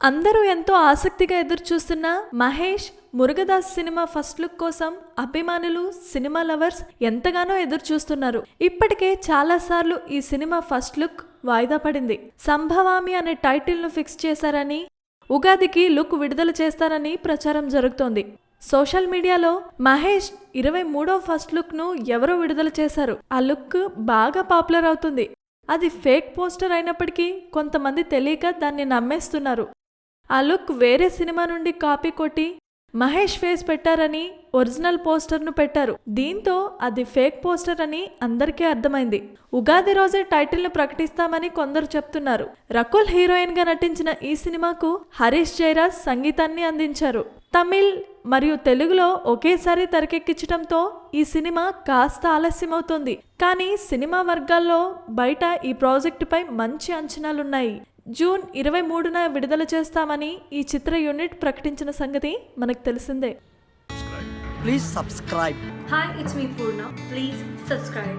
అందరూ ఎంతో ఆసక్తిగా ఎదురుచూస్తున్న Mahesh Murugadoss cinema first look కోసం అభిమానులు సినిమా లవర్స్ ఎంతగానో ఎదురుచూస్తున్నారు. ఇప్పటికే చాలాసార్లు ఈ సినిమా ఫస్ట్ లుక్ వాయిదా పడింది. సంభవామి అనే టైటిల్ను ఫిక్స్ చేశారని ఉగాదికి లుక్ విడుదల చేస్తారని ప్రచారం జరుగుతోంది. సోషల్ మీడియాలో మహేష్ ఇరవై మూడో ఫస్ట్ లుక్ను ఎవరో విడుదల చేశారు. ఆ లుక్ బాగా పాపులర్ అవుతుంది. అది ఫేక్ పోస్టర్ అయినప్పటికీ కొంతమంది తెలియక దాన్ని నమ్మేస్తున్నారు. ఆ లుక్ వేరే సినిమా నుండి కాపీ కొట్టి మహేష్ ఫేస్ పెట్టారని ఒరిజినల్ పోస్టర్ను పెట్టారు. దీంతో అది ఫేక్ పోస్టర్ అని అందరికీ అర్థమైంది. ఉగాది రోజే టైటిల్ను ప్రకటిస్తామని కొందరు చెప్తున్నారు. రకుల్ హీరోయిన్గా నటించిన ఈ సినిమాకు హరీష్ జైరాజ్ సంగీతాన్ని అందించారు. తమిళ్ మరియు తెలుగులో ఒకేసారి తెరకెక్కించడంతో ఈ సినిమా కాస్త ఆలస్యమవుతుంది. కానీ సినిమా వర్గాల్లో బయట ఈ ప్రాజెక్టుపై మంచి అంచనాలున్నాయి. జూన్ ఇరవై మూడున విడుదల చేస్తామని ఈ చిత్ర యూనిట్ ప్రకటించిన సంగతి మనకు తెలిసిందే. Please subscribe hi it's me Purna please subscribe